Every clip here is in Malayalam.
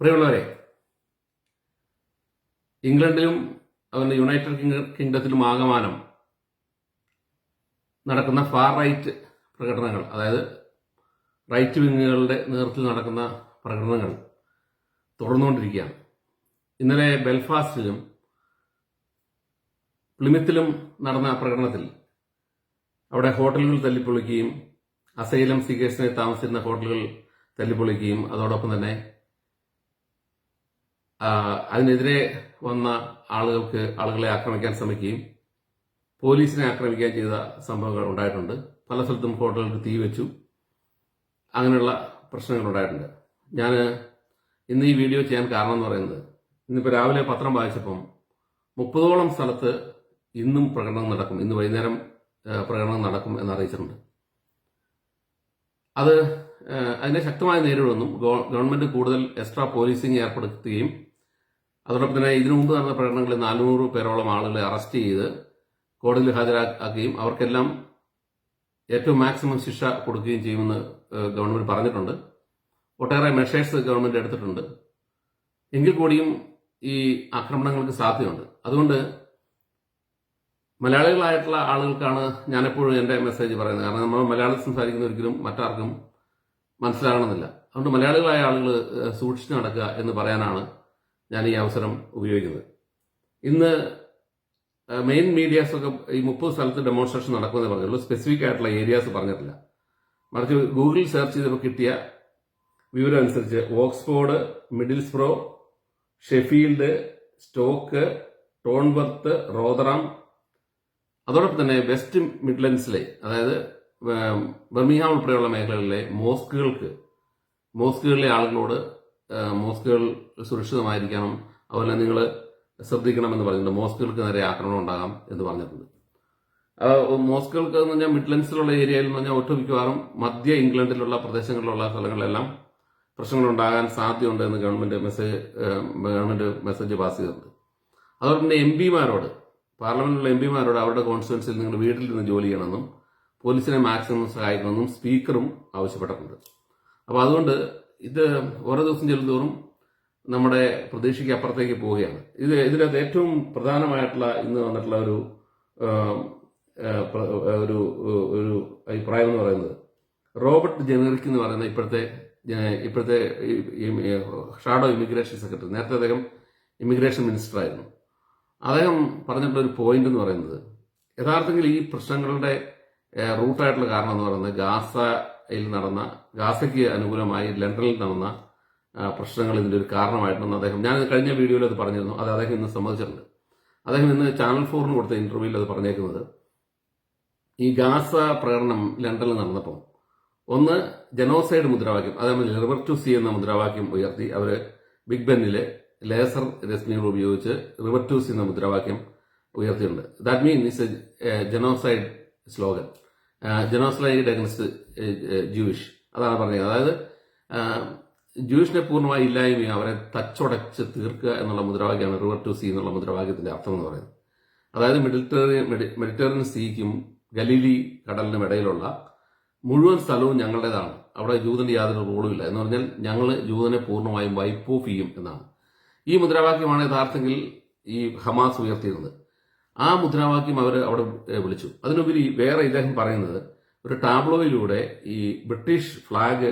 പ്രിയമുള്ളവരെ ഇംഗ്ലണ്ടിലും അതുപോലെ യുണൈറ്റഡ് കിങ് കിങ്ഡത്തിലും ആകമാനം നടക്കുന്ന ഫാർ റൈറ്റ് പ്രകടനങ്ങൾ അതായത് റൈറ്റ് വിങ്ങുകളുടെ നേതൃത്വത്തിൽ നടക്കുന്ന പ്രകടനങ്ങൾ തുടർന്നുകൊണ്ടിരിക്കുകയാണ്. ഇന്നലെ ബെൽഫാസ്റ്റിലും പ്ലിമിത്തിലും നടന്ന പ്രകടനത്തിൽ അവിടെ ഹോട്ടലുകൾ തല്ലിപ്പൊളിക്കുകയും അസൈലം സീക്കേഴ്സിനെ താമസിക്കുന്ന ഹോട്ടലുകൾ തല്ലിപ്പൊളിക്കുകയും അതോടൊപ്പം തന്നെ അതിനെതിരെ വന്ന ആളുകൾക്ക് ആളുകളെ ആക്രമിക്കാൻ ശ്രമിക്കുകയും പോലീസിനെ ആക്രമിക്കുകയും ചെയ്ത സംഭവങ്ങൾ ഉണ്ടായിട്ടുണ്ട്. പല സ്ഥലത്തും ഹോട്ടലുകൾക്ക് തീ വെച്ചു. അങ്ങനെയുള്ള പ്രശ്നങ്ങൾ ഉണ്ടായിട്ടുണ്ട്. ഞാൻ ഇന്ന് ഈ വീഡിയോ ചെയ്യാൻ കാരണം എന്ന് പറയുന്നത് ഇന്നിപ്പോൾ രാവിലെ പത്രം വായിച്ചപ്പം മുപ്പതോളം സ്ഥലത്ത് ഇന്നും പ്രകടനം നടക്കും. ഇന്ന് വൈകുന്നേരം പ്രകടനം നടക്കും എന്ന് അറിയിച്ചിട്ടുണ്ട്. അത് അതിനെ ശക്തമായി നേരിടുമെന്നും ഗവൺമെന്റ് കൂടുതൽ എക്സ്ട്രാ പോലീസിംഗ് ഏർപ്പെടുത്തുകയും അതോടൊപ്പം തന്നെ ഇതിനു മുമ്പ് നടന്ന പ്രകടനങ്ങളിൽ നാനൂറ് പേരോളം ആളുകളെ അറസ്റ്റ് ചെയ്ത് കോടതിയിൽ ഹാജരാക്കുകയും അവർക്കെല്ലാം ഏറ്റവും മാക്സിമം ശിക്ഷ കൊടുക്കുകയും ചെയ്യുമെന്ന് ഗവൺമെന്റ് പറഞ്ഞിട്ടുണ്ട്. ഒട്ടേറെ മെഷേഴ്സ് ഗവൺമെന്റ് എടുത്തിട്ടുണ്ട്. എങ്കിൽ കൂടിയും ഈ ആക്രമണങ്ങൾക്ക് സാധ്യതയുണ്ട്. അതുകൊണ്ട് മലയാളികളായിട്ടുള്ള ആളുകൾക്കാണ് ഞാനെപ്പോഴും എന്റെ മെസ്സേജ് പറയുന്നത്. കാരണം നമ്മൾ മലയാളം സംസാരിക്കുന്ന ഒരിക്കലും മറ്റാർക്കും മനസ്സിലാകണമെന്നില്ല. അതുകൊണ്ട് മലയാളികളായ ആളുകൾ സൂക്ഷിച്ചു നടക്കുക എന്ന് പറയാനാണ് ഞാൻ ഈ അവസരം ഉപയോഗിക്കുന്നത്. ഇന്ന് മെയിൻ മീഡിയാസ് ഒക്കെ ഈ മുപ്പത് സ്ഥലത്ത് ഡെമോൺസ്ട്രേഷൻ നടക്കുമെന്ന് പറഞ്ഞുള്ളൂ. സ്പെസിഫിക് ആയിട്ടുള്ള ഏരിയാസ് പറഞ്ഞിട്ടില്ല. മറിച്ച് ഗൂഗിൾ സെർച്ച് ചെയ്തപ്പോൾ കിട്ടിയ വിവരം അനുസരിച്ച് Oxford Middlesbrough Sheffield Stoke Tamworth Rotherham അതോടൊപ്പം തന്നെ വെസ്റ്റ് മിഡ്ലൻഡ്സിലെ അതായത് ഏം, ബർമിംഗ്ഹാം ഉൾപ്പെടെയുള്ള മേഖലകളിലെ മോസ്കുകൾക്ക് മോസ്കുകളിലെ ആളുകളോട് മോസ്കുകൾ സുരക്ഷിതമായിരിക്കണം. അതുപോലെ നിങ്ങൾ ശ്രദ്ധിക്കണമെന്ന് പറഞ്ഞിട്ടുണ്ട്. മോസ്കുകൾക്ക് നേരെ ആക്രമണം ഉണ്ടാകാം എന്ന് പറഞ്ഞിട്ടുണ്ട്. മോസ്കുകൾക്ക് എന്ന് പറഞ്ഞാൽ മിഡ്ലൻഡ്സിലുള്ള ഏരിയയിൽ എന്ന് പറഞ്ഞാൽ ഒട്ടുമിക്കവാറും മധ്യ ഇംഗ്ലണ്ടിലുള്ള പ്രദേശങ്ങളിലുള്ള സ്ഥലങ്ങളിലെല്ലാം പ്രശ്നങ്ങൾ ഉണ്ടാകാൻ സാധ്യതയുണ്ട് എന്ന് government message government message pass ചെയ്തിട്ടുണ്ട്. അതുപോലെ തന്നെ എം പിമാരോട് പാർലമെന്റിലുള്ള എം പിമാരോട് അവരുടെ കോൺസ്റ്റിറ്റ്യൻസിൽ നിങ്ങൾ വീട്ടിൽ നിന്ന് ജോലി ചെയ്യണമെന്നും പോലീസിനെ മാക്സിമം സഹായിക്കണമെന്നും സ്പീക്കറും ആവശ്യപ്പെട്ടിട്ടുണ്ട്. അപ്പോൾ അതുകൊണ്ട് ഇത് ഓരോ ദിവസം ചെല്ലുന്തോറും നമ്മുടെ പ്രതീക്ഷയ്ക്ക് അപ്പുറത്തേക്ക് പോവുകയാണ്. ഇത് ഇതിനകത്ത് ഏറ്റവും പ്രധാനമായിട്ടുള്ള ഇന്ന് വന്നിട്ടുള്ള ഒരു ഒരു ഒരു അഭിപ്രായം എന്ന് പറയുന്നത് റോബർട്ട് ജനറിക് എന്ന് പറയുന്ന ഇപ്പോഴത്തെ ഇപ്പോഴത്തെ ഷാഡോ ഇമിഗ്രേഷൻ സെക്രട്ടറി. നേരത്തെ അദ്ദേഹം ഇമിഗ്രേഷൻ മിനിസ്റ്റർ ആയിരുന്നു. അദ്ദേഹം പറഞ്ഞിട്ടുള്ള ഒരു പോയിന്റ് എന്ന് പറയുന്നത് യഥാർത്ഥത്തിൽ ഈ പ്രശ്നങ്ങളുടെ റൂട്ടായിട്ടുള്ള കാരണം എന്ന് പറയുന്നത് ഗാസയിൽ നടന്ന ഗാസയ്ക്ക് അനുകൂലമായി ലണ്ടനിൽ നടന്ന പ്രശ്നങ്ങൾ ഇതിന്റെ ഒരു കാരണമായിട്ടുണ്ടെന്ന് അദ്ദേഹം ഞാൻ കഴിഞ്ഞ വീഡിയോയിൽ അത് പറഞ്ഞിരുന്നു അത് അദ്ദേഹം ഇന്ന് സമ്മതിച്ചിട്ടുണ്ട്. അദ്ദേഹം ഇന്ന് ചാനൽ ഫോറിന് കൊടുത്ത ഇന്റർവ്യൂവിൽ അത് പറഞ്ഞേക്കുന്നത് ഈ ഗാസ പ്രകടനം ലണ്ടനിൽ നടന്നപ്പോൾ ഒന്ന് ജനോസൈഡ് മുദ്രാവാക്യം അതേപോലെ റിവർ ടു സി എന്ന മുദ്രാവാക്യം ഉയർത്തി അവർ ബിഗ് ബെന്നിലെ ലേസർ രശ്മികൾ ഉപയോഗിച്ച് റിവർ ടു സി എന്ന മുദ്രാവാക്യം ഉയർത്തിയിട്ടുണ്ട്. That means a genocide slogan genocide against Jewish. അതാണ് പറഞ്ഞത്. അതായത് ജൂയിഷിനെ പൂർണമായി ഇല്ലായ്മയും അവരെ തച്ചുടച്ച് തീർക്കുക എന്നുള്ള മുദ്രാവാക്യമാണ് റിവർ ടു സി എന്നുള്ള മുദ്രാവാക്യത്തിന്റെ അർത്ഥം എന്ന് പറയുന്നത്. അതായത് മെഡിറ്ററേനിയൻ മെഡി- മെഡിറ്ററേനിയൻ സീക്കും ഗലീലി കടലിനും ഇടയിലുള്ള മുഴുവൻ സ്ഥലവും ഞങ്ങളുടേതാണ്. അവിടെ ജൂതന്റെ യാതൊരു റോളും ഇല്ല. എന്ന് പറഞ്ഞാൽ ഞങ്ങൾ ജൂതനെ പൂർണമായും വൈപ്പ് ഓഫ് ചെയ്യും എന്നാണ്. ഈ മുദ്രാവാക്യമാണ് യഥാർത്ഥത്തിൽ ഈ ഹമാസ് ഉയർത്തിയിരുന്നത്. ആ മുദ്രാവാക്യം അവർ അവിടെ വിളിച്ചു. അതിനുപരി വേറെ ഇദ്ദേഹം പറയുന്നത് ഒരു ടാബ്ലോയിലൂടെ ഈ ബ്രിട്ടീഷ് ഫ്ലാഗ്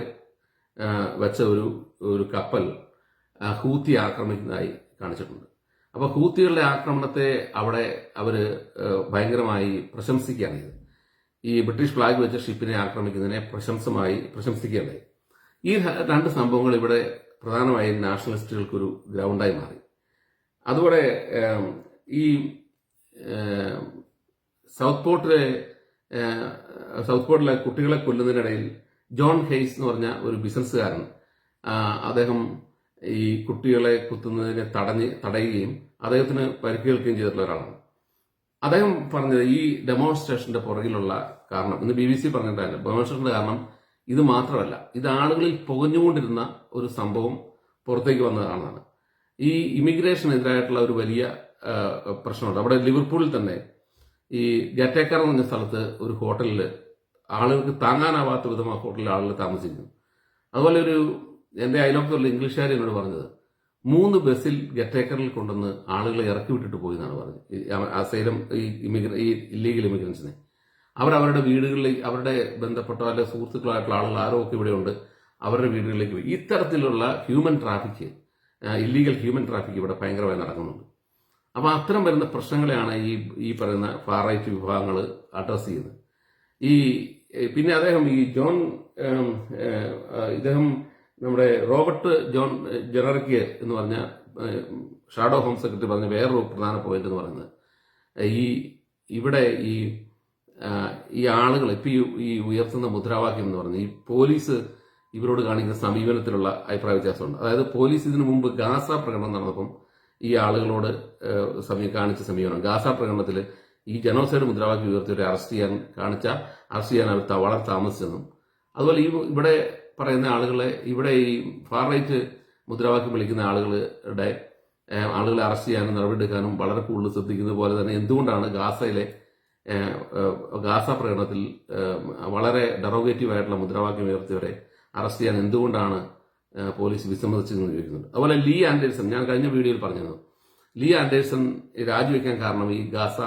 വെച്ച ഒരു ഒരു കപ്പൽ ഹൂത്തി ആക്രമിക്കുന്നതായി കാണിച്ചിട്ടുണ്ട്. അപ്പോൾ ഹൂത്തികളുടെ ആക്രമണത്തെ അവിടെ അവർ ഭയങ്കരമായി പ്രശംസിക്കുകയാണ് ചെയ്തത്. ഈ ബ്രിട്ടീഷ് ഫ്ലാഗ് വെച്ച ഷിപ്പിനെ ആക്രമിക്കുന്നതിനെ പ്രശംസമായി പ്രശംസിക്കുകയാണ് ഈ രണ്ട് സംഭവങ്ങൾ ഇവിടെ പ്രധാനമായും നാഷണലിസ്റ്റുകൾക്കൊരു ഗ്രൗണ്ടായി മാറി. അതുപോലെ ഈ സൗത്ത് പോർട്ടിലെ സൗത്ത് പോർട്ടിലെ കുട്ടികളെ കൊല്ലുന്നതിനിടയിൽ ജോൺ ഹെയ്സ് എന്ന് പറഞ്ഞ ഒരു ബിസിനസ്സുകാരൻ അദ്ദേഹം ഈ കുട്ടികളെ കുത്തുന്നതിനെ തടഞ്ഞ് തടയുകയും അദ്ദേഹത്തിന് പരിക്കേൽക്കുകയും ചെയ്തിട്ടുള്ള ഒരാളാണ്. അദ്ദേഹം പറഞ്ഞത് ഈ ഡെമോൺസ്ട്രേഷന്റെ പുറകിലുള്ള കാരണം ഇന്ന് ബി ബി സി പറഞ്ഞിട്ടുണ്ടായിരുന്നു ഡെമോൺസ്ട്രേഷന്റെ കാരണം ഇത് മാത്രമല്ല ഇത് ആളുകളിൽ പുകഞ്ഞുകൊണ്ടിരുന്ന ഒരു സംഭവം പുറത്തേക്ക് വന്നതാണെന്നാണ്. ഈ ഇമിഗ്രേഷനെതിരായിട്ടുള്ള ഒരു വലിയ പ്രശ്നമുണ്ട്. അവിടെ ലിവർപൂളിൽ തന്നെ ഈ ഗറ്റേക്കർ എന്ന് പറഞ്ഞ സ്ഥലത്ത് ഒരു ഹോട്ടലിൽ ആളുകൾക്ക് താങ്ങാനാവാത്ത വിധം ആ ഹോട്ടലിൽ ആളുകൾ താമസിക്കുന്നു. അതുപോലെ ഒരു എന്റെ അയലോക്കത്തുള്ള ഇംഗ്ലീഷുകാർ എന്നോട് പറഞ്ഞത് മൂന്ന് ബസ്സിൽ ഗറ്റേക്കറിൽ കൊണ്ടുവന്ന് ആളുകളെ ഇറക്കി വിട്ടിട്ട് പോയി എന്നാണ് പറഞ്ഞത്. അസൈലം ഈ ഇമിഗ്ര ഈ ഇല്ലീഗൽ ഇമിഗ്രൻസിനെ. അവർ അവരുടെ വീടുകളിൽ അവരുടെ ബന്ധപ്പെട്ട അല്ലെ സുഹൃത്തുക്കളായിട്ടുള്ള ആളുകൾ ആരോ ഒക്കെ ഇവിടെയുണ്ട് അവരുടെ വീടുകളിലേക്ക് പോയി. ഇത്തരത്തിലുള്ള human traffic illegal human traffic ഇവിടെ ഭയങ്കരമായി നടക്കുന്നുണ്ട്. അപ്പോൾ അത്തരം വരുന്ന പ്രശ്നങ്ങളെയാണ് ഈ ഈ പറയുന്ന ഫാർ റൈറ്റ് വിഭാഗങ്ങൾ അഡ്രസ്സ് ചെയ്യുന്നത്. ഈ പിന്നെ അദ്ദേഹം ഈ ജോൺ ഇദ്ദേഹം നമ്മുടെ റോബർട്ട് ജോൺ ഏ, എന്ന് പറഞ്ഞ ഷാഡോ ഹോം സെക്രട്ടറി പറഞ്ഞ വേറൊരു പ്രധാന പോയിന്റ് എന്ന് പറയുന്നത്. ഈ ഇവിടെ ഈ ഈ ആളുകൾ ഇപ്പം ഈ ഉയർത്തുന്ന മുദ്രാവാക്യം എന്ന് പറഞ്ഞ് ഈ പോലീസ് ഇവരോട് കാണിക്കുന്ന സമീപനത്തിലുള്ള അഭിപ്രായ വ്യത്യാസമുണ്ട്. അതായത് പോലീസ് ഇതിനു മുമ്പ് ഗാസ പ്രകടനം നടന്നപ്പം ഈ ആളുകളോട് സമീ കാണിച്ച സമീപനം. ഗാസ പ്രകടനത്തിൽ ഈ ജനോസൈഡ് മുദ്രാവാക്യം ഉയർത്തിയവരെ അറസ്റ്റ് ചെയ്യാൻ കാണിച്ച അറസ്റ്റ് ചെയ്യാൻ അവർ വളരെ താമസിച്ചെന്നും. അതുപോലെ ഈ ഇവിടെ പറയുന്ന ആളുകളെ ഇവിടെ ഈ ഫാർ റൈറ്റ് മുദ്രാവാക്യം വിളിക്കുന്ന ആളുകളുടെ ആളുകളെ അറസ്റ്റ് ചെയ്യാനും നടപടിയെടുക്കാനും വളരെ കൂടുതൽ ശ്രദ്ധിക്കുന്നത് പോലെ തന്നെ എന്തുകൊണ്ടാണ് ഗാസയിലെ ഗാസ പ്രകടനത്തിൽ വളരെ ഡെറോഗേറ്റീവ് ആയിട്ടുള്ള മുദ്രാവാക്യം ഉയർത്തിയവരെ അറസ്റ്റ് ചെയ്യാൻ എന്തുകൊണ്ടാണ് പോലീസ് വിസമ്മതിച്ചെന്ന് ചോദിക്കുന്നുണ്ട്. അതുപോലെ ലീ ആൻഡേഴ്സൺ ഞാൻ കഴിഞ്ഞ വീഡിയോയിൽ പറഞ്ഞത് ലീ ആൻഡേഴ്സൺ രാജിവെക്കാൻ കാരണം ഈ ഗാസ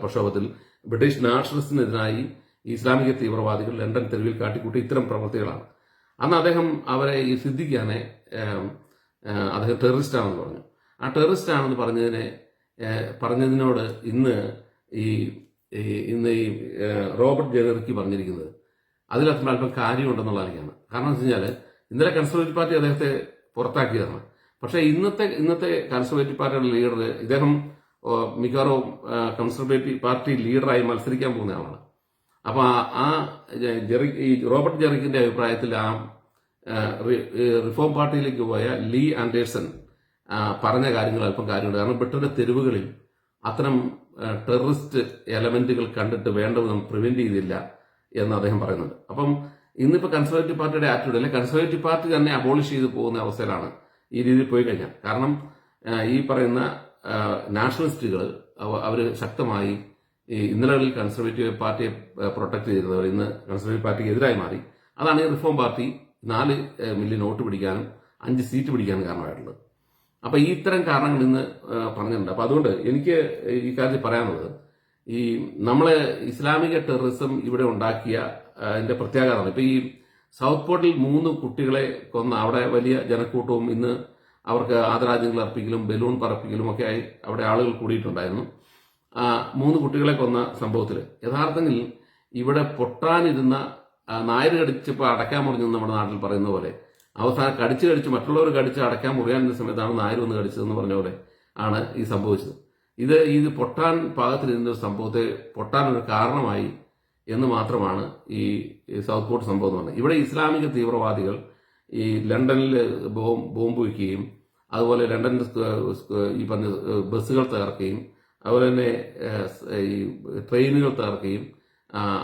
പ്രക്ഷോഭത്തിൽ ബ്രിട്ടീഷ് നാഷണലിസ്റ്റിനെതിരായി ഇസ്ലാമിക തീവ്രവാദികൾ ലണ്ടൻ തെരുവിൽ കാട്ടിക്കൂട്ടി ഇത്തരം പ്രവർത്തികളാണ്. അന്ന് അദ്ദേഹം അവരെ ഈ സിദ്ധിക്കാനെ അദ്ദേഹം ടെററിസ്റ്റ് ആണെന്ന് പറഞ്ഞു. ആ ടെററിസ്റ്റ് ആണെന്ന് പറഞ്ഞതിനെ പറഞ്ഞതിനോട് ഇന്ന് ഈ- ഇന്ന് ഈ റോബർട്ട് ജനറിക്ക് പറഞ്ഞിരിക്കുന്നത്. അതിലത്ര അല്പം കാര്യമുണ്ടെന്നുള്ളതാണ് കാരണം എന്ന് വെച്ച് കഴിഞ്ഞാൽ ഇന്നലെ കൺസർവേറ്റീവ് പാർട്ടി അദ്ദേഹത്തെ പുറത്താക്കിയതാണ്. പക്ഷേ ഇന്നത്തെ ഇന്നത്തെ കൺസർവേറ്റീവ് പാർട്ടിയുടെ ലീഡർ ഇദ്ദേഹം മിക്കവാറും കൺസർവേറ്റീവ് പാർട്ടി ലീഡറായി മത്സരിക്കാൻ പോകുന്ന ആളാണ്. അപ്പൊ ആ- ജെറി ഈ റോബർട്ട് ജെറിക്കിന്റെ അഭിപ്രായത്തിൽ ആ റിഫോം പാർട്ടിയിലേക്ക് പോയ ലീ ആൻഡേഴ്സൺ പറഞ്ഞ കാര്യങ്ങൾ അല്പം കാര്യമുണ്ട്. കാരണം ബ്രിട്ടന്റെ തെരുവുകളിൽ അത്തരം ടെററിസ്റ്റ് എലമെന്റുകൾ കണ്ടിട്ട് വേണ്ടവിധം പ്രിവെന്റ് ചെയ്തില്ല എന്ന് അദ്ദേഹം പറയുന്നുണ്ട്. അപ്പം ഇന്നിപ്പോ കൺസർവേറ്റീവ് പാർട്ടിയുടെ ആറ്റിറ്റ്യൂഡ് അല്ലെങ്കിൽ കൺസർവേറ്റീവ് പാർട്ടി തന്നെ അബോളിഷ് ചെയ്ത് പോകുന്ന അവസ്ഥയിലാണ് ഈ രീതിയിൽ പോയി കഴിഞ്ഞാൽ. കാരണം ഈ പറയുന്ന നാഷണലിസ്റ്റുകൾ അവർ ശക്തമായി ഇന്നലകളിൽ കൺസർവേറ്റീവ് പാർട്ടിയെ പ്രൊട്ടക്ട് ചെയ്തിരുന്നവർ ഇന്ന് കൺസർവേറ്റീവ് പാർട്ടിക്ക് എതിരായി മാറി. അതാണ് ഈ റിഫോം പാർട്ടി നാല് മില്യൺ വോട്ട് പിടിക്കാനും അഞ്ച് സീറ്റ് പിടിക്കാനും കാരണമായിട്ടുള്ളത്. അപ്പോൾ ഈ ഇത്തരം കാരണങ്ങൾ ഇന്ന് പറഞ്ഞിട്ടുണ്ട്. അപ്പൊ അതുകൊണ്ട് എനിക്ക് ഈ കാര്യത്തിൽ പറയാനുള്ളത് ഈ നമ്മളെ ഇസ്ലാമിക ടെററിസം ഇവിടെ ഉണ്ടാക്കിയ അതിന്റെ പ്രത്യാഘാതമാണ്. ഇപ്പൊ ഈ സൗത്ത് പോർട്ടിൽ മൂന്ന് കുട്ടികളെ കൊന്ന അവിടെ വലിയ ജനക്കൂട്ടവും ഇന്ന് അവർക്ക് ആദരാജ്യങ്ങൾ അർപ്പിക്കലും ബലൂൺ പറപ്പിക്കലും ഒക്കെ ആയി അവിടെ ആളുകൾ കൂടിയിട്ടുണ്ടായിരുന്നു. ആ, മൂന്ന് കുട്ടികളെ കൊന്ന സംഭവത്തിൽ യഥാർത്ഥത്തിൽ ഇവിടെ പൊട്ടാനിരുന്ന നായർ കടിച്ചപ്പോൾ അടക്കാൻ മുറിഞ്ഞു നമ്മുടെ നാട്ടിൽ പറയുന്ന പോലെ അവസാനം കടിച്ച് കടിച്ച് മറ്റുള്ളവർ കടിച്ച് അടക്കാൻ മുറിയാനിരുന്ന സമയത്താണ് നായർ വന്ന് കടിച്ചതെന്ന് പറഞ്ഞ പോലെ ആണ് ഈ സംഭവിച്ചത്. ഇത് ഇത് പൊട്ടാൻ പാകത്തിൽ ഒരു സംഭവത്തെ പൊട്ടാൻ ഒരു കാരണമായി എന്ന് മാത്രമാണ് ഈ സൗത്ത് പോർട്ട് സംഭവം എന്ന് പറഞ്ഞത്. ഇവിടെ ഇസ്ലാമിക തീവ്രവാദികൾ ഈ ലണ്ടനിൽ ബോംബ് വയ്ക്കുകയും അതുപോലെ ലണ്ടനിൽ ഈ പറഞ്ഞ ബസ്സുകൾ തകർക്കുകയും അതുപോലെ തന്നെ ഈ ട്രെയിനുകൾ തകർക്കുകയും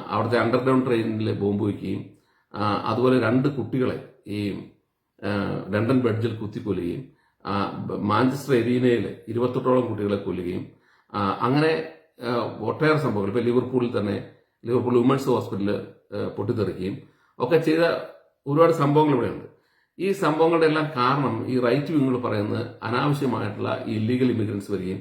അവിടുത്തെ അണ്ടർഗ്രൗണ്ട് ട്രെയിനിൽ ബോംബ് വയ്ക്കുകയും അതുപോലെ രണ്ട് കുട്ടികളെ ഈ ലണ്ടൻ ബ്രിഡ്ജിൽ കുത്തിക്കൊല്ലുകയും മാഞ്ചസ്റ്റർ എരീനയിൽ ഇരുപത്തെട്ടോളം കുട്ടികളെ കൊല്ലുകയും അങ്ങനെ ഒട്ടേറെ സംഭവങ്ങൾ. ഇപ്പൊ ലിവർപൂളിൽ തന്നെ ലിവർപൂൾ വുമൻസ് ഹോസ്പിറ്റലിൽ പൊട്ടിത്തെറിക്കുകയും ഒക്കെ ചെയ്ത ഒരുപാട് സംഭവങ്ങൾ ഇവിടെയുണ്ട്. ഈ സംഭവങ്ങളുടെ എല്ലാം കാരണം ഈ റൈറ്റ് വിങ്ങുകൾ പറയുന്നത് അനാവശ്യമായിട്ടുള്ള ഇല്ലീഗൽ ഇമിഗ്രൻസ് വരികയും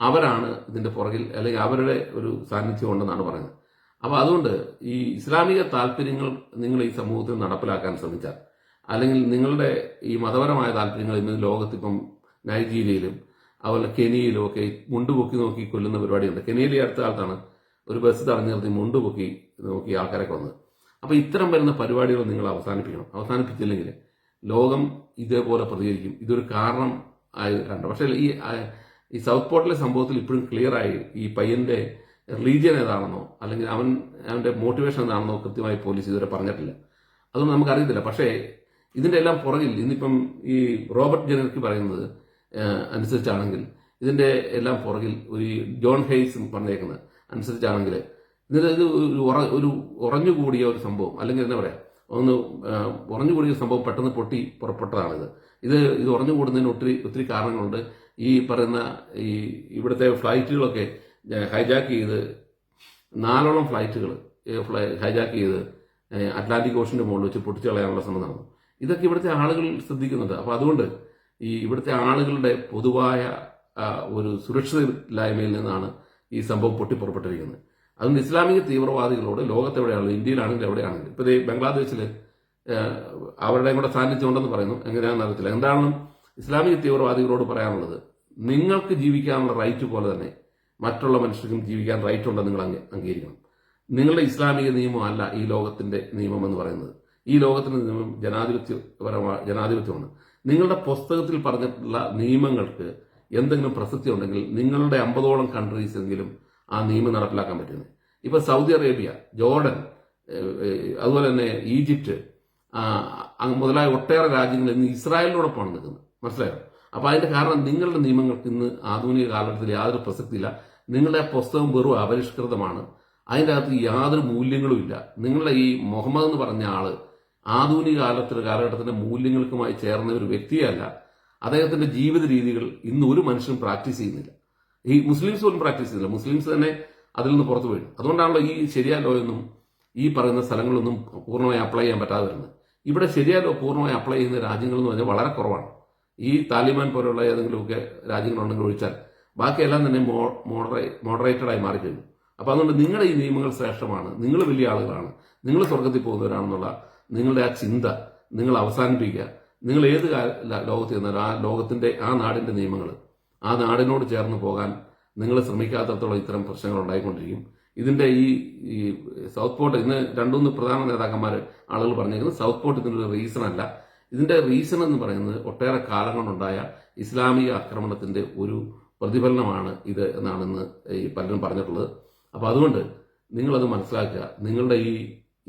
അവരാണ് ഇതിന്റെ പുറകിൽ അല്ലെങ്കിൽ അവരുടെ ഒരു സാന്നിധ്യം ഉണ്ടെന്നാണ് പറയുന്നത്. അപ്പോൾ അതുകൊണ്ട് ഈ ഇസ്ലാമിക താല്പര്യങ്ങൾ നിങ്ങൾ ഈ സമൂഹത്തിൽ നടപ്പിലാക്കാൻ ശ്രമിച്ചാൽ അല്ലെങ്കിൽ നിങ്ങളുടെ ഈ മതപരമായ താല്പര്യങ്ങൾ ഇന്ന് ലോകത്തിപ്പം നൈജീരിയയിലും അതുപോലെ കെനിയയിലും ഒക്കെ മുണ്ടുപൊക്കി മുണ്ട് പൊക്കി നോക്കി കൊല്ലുന്ന പരിപാടിയുണ്ട്. കെനിയയിലെ അടുത്ത കാലത്താണ് ഒരു ബസ് തടഞ്ഞു നിർത്തി മുണ്ടുപൊക്കി നോക്കി ആൾക്കാരെ കൊന്നത് അപ്പോൾ ഇത്തരം വരുന്ന പരിപാടികൾ നിങ്ങൾ അവസാനിപ്പിക്കണം. അവസാനിപ്പിച്ചില്ലെങ്കിൽ ലോകം ഇതേപോലെ പ്രതികരിക്കും. ഇതൊരു കാരണം ആയി കണ്ട പക്ഷേ ഈ ഈ സൗത്ത് പോർട്ടിലെ സംഭവത്തിൽ ഇപ്പോഴും ക്ലിയർ ആയി ഈ പയ്യന്റെ റിലീജിയൻ ഏതാണെന്നോ അല്ലെങ്കിൽ അവൻ അവന്റെ മോട്ടിവേഷൻ എന്താണെന്നോ കൃത്യമായി പോലീസ് ഇതുവരെ പറഞ്ഞിട്ടില്ല. അതൊന്നും നമുക്കറിയത്തില്ല. പക്ഷേ ഇതിന്റെ എല്ലാം പുറകിൽ ഇന്നിപ്പം ഈ റോബർട്ട് ജനർക്ക് പറയുന്നത് അനുസരിച്ചാണെങ്കിൽ ഇതിന്റെ എല്ലാം പുറകിൽ ഒരു ജോൺ ഹെയ്സ് പറഞ്ഞേക്കുന്നത് അനുസരിച്ചാണെങ്കിൽ ഇതിന് ഇത് ഒരു ഉറ ഒരു ഉറഞ്ഞുകൂടിയ ഒരു സംഭവം അല്ലെങ്കിൽ എന്താ പറയാ ഒന്ന് ഉറഞ്ഞുകൂടിയ സംഭവം പെട്ടെന്ന് പൊട്ടി പുറപ്പെട്ടതാണിത്. ഇത് ഇത് ഉറഞ്ഞുകൂടുന്നതിന് ഒത്തിരി ഒത്തിരി കാരണങ്ങളുണ്ട്. ഈ പറയുന്ന ഈ ഇവിടുത്തെ ഫ്ലൈറ്റുകളൊക്കെ ഹൈജാക്ക് ചെയ്ത് നാലോളം ഫ്ലൈറ്റുകൾ ഹൈജാക്ക് ചെയ്ത് അറ്റ്ലാന്റിക് ഓഷന്റെ മുകളിൽ വെച്ച് പൊട്ടിച്ചു കളയാനുള്ള ശ്രമം നടന്നു. ഇതൊക്കെ ഇവിടുത്തെ ആളുകൾ ശ്രദ്ധിക്കുന്നുണ്ട്. അപ്പോൾ അതുകൊണ്ട് ഈ ഇവിടുത്തെ ആളുകളുടെ പൊതുവായ ഒരു സുരക്ഷിതമില്ലായ്മയിൽ നിന്നാണ് ഈ സംഭവം പൊട്ടിപ്പുറപ്പെട്ടിരിക്കുന്നത്. അതുകൊണ്ട് ഇസ്ലാമിക തീവ്രവാദികളോട് ലോകത്തെവിടെയാണെങ്കിലും ഇന്ത്യയിലാണെങ്കിലും എവിടെയാണെങ്കിലും ഇപ്പോൾ ബംഗ്ലാദേശിൽ അവരുടെയും കൂടെ സാന്നിധ്യം ഉണ്ടെന്ന് പറയുന്നു. എങ്ങനെയാണെന്ന് അറിയത്തില്ല. എന്താണെന്നും ഇസ്ലാമിക തീവ്രവാദികളോട് പറയാനുള്ളത്? നിങ്ങൾക്ക് ജീവിക്കാനുള്ള റൈറ്റ് പോലെ തന്നെ മറ്റുള്ള മനുഷ്യർക്കും ജീവിക്കാൻ റൈറ്റ് ഉണ്ടെന്ന് നിങ്ങൾ അംഗീകരിക്കണം. നിങ്ങളുടെ ഇസ്ലാമിക നിയമം അല്ല ഈ ലോകത്തിന്റെ നിയമം എന്ന് പറയുന്നത്. ഈ ലോകത്തിന് ജനാധിപത്യപരമായ ജനാധിപത്യമാണ്. നിങ്ങളുടെ പുസ്തകത്തിൽ പറഞ്ഞിട്ടുള്ള നിയമങ്ങൾക്ക് എന്തെങ്കിലും പ്രസക്തി ഉണ്ടെങ്കിൽ നിങ്ങളുടെ അമ്പതോളം കൺട്രീസ് എങ്കിലും ആ നിയമം നടപ്പിലാക്കാൻ പറ്റുന്നത് ഇപ്പൊ സൗദി അറേബ്യ ജോർഡൻ അതുപോലെ തന്നെ ഈജിപ്റ്റ് മുതലായ ഒട്ടേറെ രാജ്യങ്ങൾ ഇന്ന് ഇസ്രായേലിനോടൊപ്പമാണ് നിൽക്കുന്നത് മനസ്സിലായോ? അപ്പൊ അതിന്റെ കാരണം നിങ്ങളുടെ നിയമങ്ങൾക്ക് ഇന്ന് ആധുനിക കാലഘട്ടത്തിൽ യാതൊരു പ്രസക്തിയില്ല. നിങ്ങളുടെ പുസ്തകം വെറും അപരിഷ്കൃതമാണ്. അതിന്റെ അകത്ത് യാതൊരു മൂല്യങ്ങളും ഇല്ല. നിങ്ങളുടെ ഈ മുഹമ്മദ് എന്ന് പറഞ്ഞ ആൾ ആധുനിക കാലത്തിലെ കാലഘട്ടത്തിന്റെ മൂല്യങ്ങൾക്കുമായി ചേർന്ന ഒരു വ്യക്തിയല്ല. അദ്ദേഹത്തിന്റെ ജീവിത രീതികൾ ഇന്ന് ഒരു മനുഷ്യനും പ്രാക്ടീസ് ചെയ്യുന്നില്ല. ഈ മുസ്ലിംസ് പോലും പ്രാക്ടീസ് ചെയ്യുന്നില്ല. മുസ്ലിംസ് തന്നെ അതിൽ നിന്ന് പുറത്തു വീഴും അതുകൊണ്ടാണല്ലോ ഈ ശരിയാ എന്നും ഈ പറയുന്ന സ്ഥലങ്ങളൊന്നും പൂർണമായി അപ്ലൈ ചെയ്യാൻ പറ്റാതെ വരുന്നത്. ഇവിടെ ശരിയാ പൂർണമായി അപ്ലൈ ചെയ്യുന്ന രാജ്യങ്ങൾ എന്ന് പറഞ്ഞാൽ വളരെ കുറവാണ്. ഈ താലിബാൻ പോലുള്ള ഏതെങ്കിലുമൊക്കെ രാജ്യങ്ങളുണ്ടെങ്കിൽ ഒഴിച്ചാൽ ബാക്കിയെല്ലാം തന്നെ മോഡറേ മോഡറേറ്റഡ് ആയി മാറിക്കഴിഞ്ഞു. അപ്പോൾ അതുകൊണ്ട് നിങ്ങളുടെ ഈ നിയമങ്ങൾ ശ്രേഷ്ഠമാണ്. നിങ്ങൾ വലിയ ആളുകളാണ്. നിങ്ങൾ സ്വർഗത്തിൽ പോകുന്നവരാണെന്നുള്ള നിങ്ങളുടെ ആ ചിന്ത നിങ്ങൾ അവസാനിപ്പിക്കുക. നിങ്ങൾ ഏത് ലോകത്ത് ചെന്നാലും ആ ലോകത്തിന്റെ ആ നാടിന്റെ നിയമങ്ങൾ ആ നാടിനോട് ചേർന്ന് പോകാൻ നിങ്ങൾ ശ്രമിക്കാത്തടത്തോളം ഇത്തരം പ്രശ്നങ്ങൾ ഉണ്ടായിക്കൊണ്ടിരിക്കും. ഇതിന്റെ ഈ ഈ സൗത്ത് പോർട്ട് ഇന്ന് രണ്ടുമൂന്ന് പ്രധാന നേതാക്കന്മാർ ആളുകൾ പറഞ്ഞിരിക്കുന്നത് സൗത്ത് പോർട്ട് ഇതിന്റെ ഒരു റീസൺ അല്ല. ഇതിന്റെ റീസൺ എന്ന് പറയുന്നത് ഒട്ടേറെ കാലം കൊണ്ടുണ്ടായ ഇസ്ലാമിക ആക്രമണത്തിന്റെ ഒരു പ്രതിഫലനമാണ് ഇത് എന്നാണ് ഇന്ന് ഈ പലരും പറഞ്ഞിട്ടുള്ളത്. അപ്പൊ അതുകൊണ്ട് നിങ്ങളത് മനസ്സിലാക്കുക. നിങ്ങളുടെ ഈ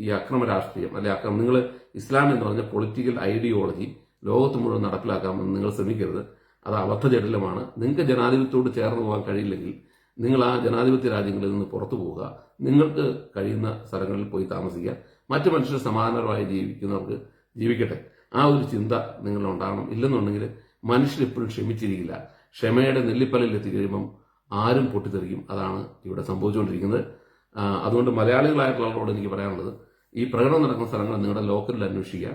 ഈ അക്രമ രാഷ്ട്രീയം അല്ലെ അക്രമം നിങ്ങൾ ഇസ്ലാം എന്ന് പറഞ്ഞ പൊളിറ്റിക്കൽ ഐഡിയോളജി ലോകത്ത് മുഴുവൻ നടപ്പിലാക്കാമെന്ന് നിങ്ങൾ ശ്രമിക്കരുത്. അത് അബദ്ധജടിലമാണ് നിങ്ങൾക്ക് ജനാധിപത്യത്തോട് ചേർന്ന് പോകാൻ കഴിയില്ലെങ്കിൽ നിങ്ങൾ ആ ജനാധിപത്യ രാജ്യങ്ങളിൽ നിന്ന് പുറത്തു പോവുക. നിങ്ങൾക്ക് കഴിയുന്ന സ്ഥലങ്ങളിൽ പോയി താമസിക്കുക. മറ്റു മനുഷ്യർ സമാധാനപരമായി ജീവിക്കുന്നവർക്ക് ജീവിക്കട്ടെ. ആ ഒരു ചിന്ത നിങ്ങളുണ്ടാകണം ഇല്ലെന്നുണ്ടെങ്കിൽ മനുഷ്യർ എപ്പോഴും ക്ഷമിച്ചിരിക്കില്ല. ക്ഷമയുടെ നെല്ലിപ്പലയിൽ എത്തിക്കഴിയുമ്പം ആരും പൊട്ടിത്തെറിക്കും. അതാണ് ഇവിടെ സംഭവിച്ചുകൊണ്ടിരിക്കുന്നത്. അതുകൊണ്ട് മലയാളികളായിട്ടുള്ളവരോട് എനിക്ക് പറയാനുള്ളത് ഈ പ്രകടനം നടക്കുന്ന സ്ഥലങ്ങൾ നിങ്ങളുടെ ലോക്കലിൽ അന്വേഷിക്കുക.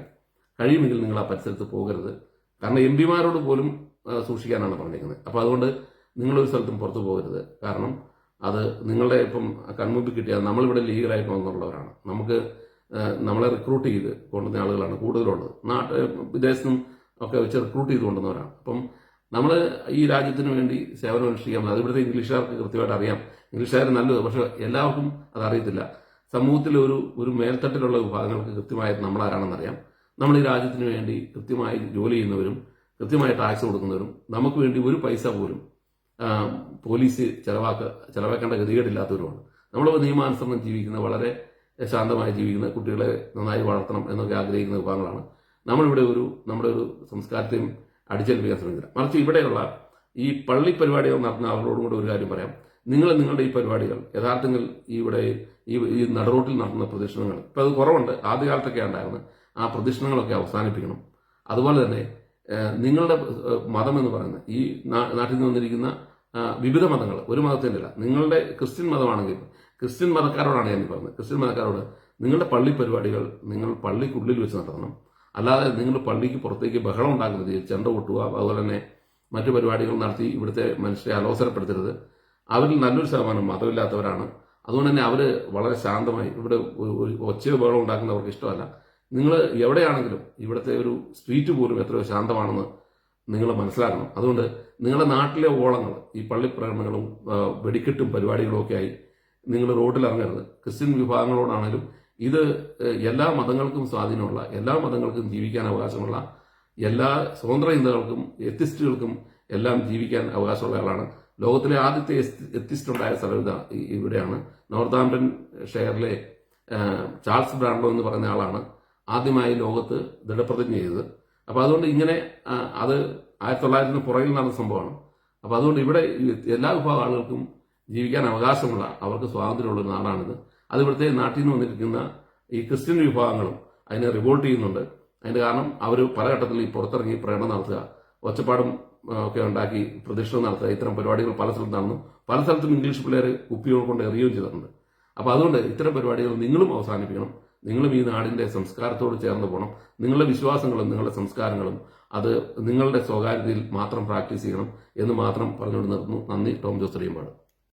കഴിയുമെങ്കിൽ നിങ്ങൾ ആ പരിസരത്ത് പോകരുത്. കാരണം എം പിമാരോട് പോലും സൂക്ഷിക്കാനാണ് പറഞ്ഞിരിക്കുന്നത്. അപ്പോൾ അതുകൊണ്ട് നിങ്ങളൊരു സ്ഥലത്തും പുറത്തു പോകരുത്. കാരണം അത് നിങ്ങളുടെ ഇപ്പം കൺമുമ്പിൽ കിട്ടിയാൽ നമ്മളിവിടെ ലീഗലായിട്ട് വന്നുള്ളവരാണ്. നമുക്ക് നമ്മളെ റിക്രൂട്ട് ചെയ്ത് കൊണ്ടുവന്ന ആളുകളാണ് കൂടുതലുള്ളത്. നാട്ട് വിദേശത്തും ഒക്കെ വെച്ച് റിക്രൂട്ട് ചെയ്ത് കൊണ്ടുവന്നവരാണ്. അപ്പം നമ്മൾ ഈ രാജ്യത്തിന് വേണ്ടി സേവനം അനുഷ്ഠിക്കാൻ അത് ഇവിടുത്തെ ഇംഗ്ലീഷുകാർക്ക് കൃത്യമായിട്ട് അറിയാം. ഇംഗ്ലീഷുകാർ നല്ലത് പക്ഷെ എല്ലാവർക്കും അത് സമൂഹത്തിൽ ഒരു ഒരു മേൽത്തട്ടിലുള്ള വിഭാഗങ്ങൾക്ക് കൃത്യമായിട്ട് നമ്മളാരാണെന്നറിയാം. നമ്മൾ ഈ രാജ്യത്തിന് വേണ്ടി കൃത്യമായി ജോലി ചെയ്യുന്നവരും കൃത്യമായി ടാക്സ് കൊടുക്കുന്നവരും നമുക്ക് വേണ്ടി ഒരു പൈസ പോലും പോലീസ് ചെലവാക്ക ചെലവാക്കേണ്ട ഗതികേടില്ലാത്തവരുമാണ്. നമ്മൾ നിയമാനുസരണം ജീവിക്കുന്ന വളരെ ശാന്തമായി ജീവിക്കുന്ന കുട്ടികളെ നന്നായി വളർത്തണം എന്നൊക്കെ ആഗ്രഹിക്കുന്ന വിഭാഗങ്ങളാണ്. നമ്മളിവിടെ ഒരു നമ്മുടെ ഒരു സംസ്കാരത്തെയും അടിച്ചേൽപ്പിക്കാൻ ശ്രമിക്കുന്നത് മറിച്ച് ഇവിടെയുള്ള ഈ പള്ളി പരിപാടികൾ നടത്തുന്ന അവരോടും കൂടെ ഒരു കാര്യം പറയാം. നിങ്ങൾ നിങ്ങളുടെ ഈ പരിപാടികൾ യഥാർത്ഥത്തിൽ ഇവിടെ ഈ ഈ നടുറോട്ടിൽ നടത്തുന്ന പ്രദക്ഷിണങ്ങൾ. ഇപ്പം അത് കുറവുണ്ട്. ആദ്യകാലത്തൊക്കെ ഉണ്ടായിരുന്നു. ആ പ്രദക്ഷിണങ്ങളൊക്കെ അവസാനിപ്പിക്കണം. അതുപോലെ തന്നെ നിങ്ങളുടെ മതം എന്ന് പറയുന്നത് ഈ നാട്ടിൽ നിന്ന് വന്നിരിക്കുന്ന വിവിധ മതങ്ങൾ. ഒരു മതത്തിന്റെ അല്ല. നിങ്ങളുടെ ക്രിസ്ത്യൻ മതമാണെങ്കിൽ ക്രിസ്ത്യൻ മതക്കാരോടാണ് ഞാൻ പറഞ്ഞത്. ക്രിസ്ത്യൻ മതക്കാരോട് നിങ്ങളുടെ പള്ളി പരിപാടികൾ നിങ്ങൾ പള്ളിക്കുള്ളിൽ വെച്ച് നടത്തണം. അല്ലാതെ നിങ്ങൾ പള്ളിക്ക് പുറത്തേക്ക് ബഹളം ഉണ്ടാക്കരുത്. ചെണ്ട കൊട്ടുക അതുപോലെ തന്നെ മറ്റു പരിപാടികൾ നടത്തി ഇവിടുത്തെ മനുഷ്യരെ അലോസരപ്പെടുത്തരുത്. അവരിൽ നല്ലൊരു ശതമാനം മതമില്ലാത്തവരാണ്. അതുകൊണ്ട് തന്നെ അവർ വളരെ ശാന്തമായി ഇവിടെ ഒരു- ഒച്ചയോ ബഹളം ഉണ്ടാക്കുന്നവർക്ക് ഇഷ്ടമല്ല. നിങ്ങൾ എവിടെയാണെങ്കിലും ഇവിടുത്തെ ഒരു സ്ട്രീറ്റ് പോലും എത്രയോ ശാന്തമാണെന്ന് നിങ്ങൾ മനസ്സിലാക്കണം. അതുകൊണ്ട് നിങ്ങളുടെ നാട്ടിലെ ഓളങ്ങൾ ഈ പള്ളി പ്രകടനങ്ങളും ആ, വെടിക്കെട്ടും പരിപാടികളും ഒക്കെ ആയി നിങ്ങൾ റോഡിൽ ഇറങ്ങരുത് ക്രിസ്ത്യൻ വിഭാഗങ്ങളോടാണെങ്കിലും ഇത് എല്ലാ മതങ്ങൾക്കും സ്വാധീനമുള്ള എല്ലാ മതങ്ങൾക്കും ജീവിക്കാൻ അവകാശമുള്ള എല്ലാ സ്വതന്ത്ര ഹിന്ദുക്കൾക്കും എത്തിസ്റ്റുകൾക്കും എല്ലാം ജീവിക്കാൻ അവകാശമുള്ള ആളാണ് ലോകത്തിലെ ആദ്യത്തെ എത്തിസ്റ്റ് ഉണ്ടായ സ്ഥലം ഇതാ ഇവിടെയാണ്. നോർത്താംപ്ടൺ ഷെയറിലെ ചാൾസ് ബ്രാൻഡോ എന്ന് പറയുന്ന ആളാണ് ആദ്യമായി ലോകത്ത് ദൃഢപ്രതിജ്ഞ ചെയ്തത്. അപ്പോൾ അതുകൊണ്ട് ഇങ്ങനെ അത് ആയിരത്തി തൊള്ളായിരത്തിന് പുറകിൽ നടന്ന സംഭവമാണ്. അപ്പോൾ അതുകൊണ്ട് ഇവിടെ എല്ലാ വിഭാഗം ആളുകൾക്കും ജീവിക്കാൻ അവകാശമുള്ള അവർക്ക് സ്വാതന്ത്ര്യമുള്ള ഒരു നാടാണിത്. അത് ഇവിടുത്തെ നാട്ടിൽ നിന്ന് വന്നിരിക്കുന്ന ഈ ക്രിസ്ത്യൻ വിഭാഗങ്ങളും അതിനെ റിവോൾട്ട് ചെയ്യുന്നുണ്ട്. അതിന്റെ കാരണം അവർ പല ഘട്ടത്തിൽ ഈ പുറത്തിറങ്ങി പ്രകടനം നടത്തുക. ഒച്ചപ്പാടും ഒക്കെ ഉണ്ടാക്കി പ്രദക്ഷിണം നടത്തുക. ഇത്തരം പരിപാടികൾ പല സ്ഥലത്ത് നടന്നു. പല സ്ഥലത്തും ഇംഗ്ലീഷ് പിള്ളേർ കുപ്പികൾ കൊണ്ട് എറിയുകയും ചെയ്തിട്ടുണ്ട്. അപ്പോൾ അതുകൊണ്ട് ഇത്തരം പരിപാടികൾ നിങ്ങളും അവസാനിപ്പിക്കണം. നിങ്ങളും ഈ നാടിന്റെ സംസ്കാരത്തോട് ചേർന്ന് പോകണം. നിങ്ങളുടെ വിശ്വാസങ്ങളും നിങ്ങളുടെ സംസ്കാരങ്ങളും അത് നിങ്ങളുടെ സ്വകാര്യതയിൽ മാത്രം പ്രാക്ടീസ് ചെയ്യണം എന്ന് മാത്രം പറഞ്ഞുകൊണ്ട് നിർത്തുന്നു. നന്ദി ടോം ജോസ് റിയമ്പാട്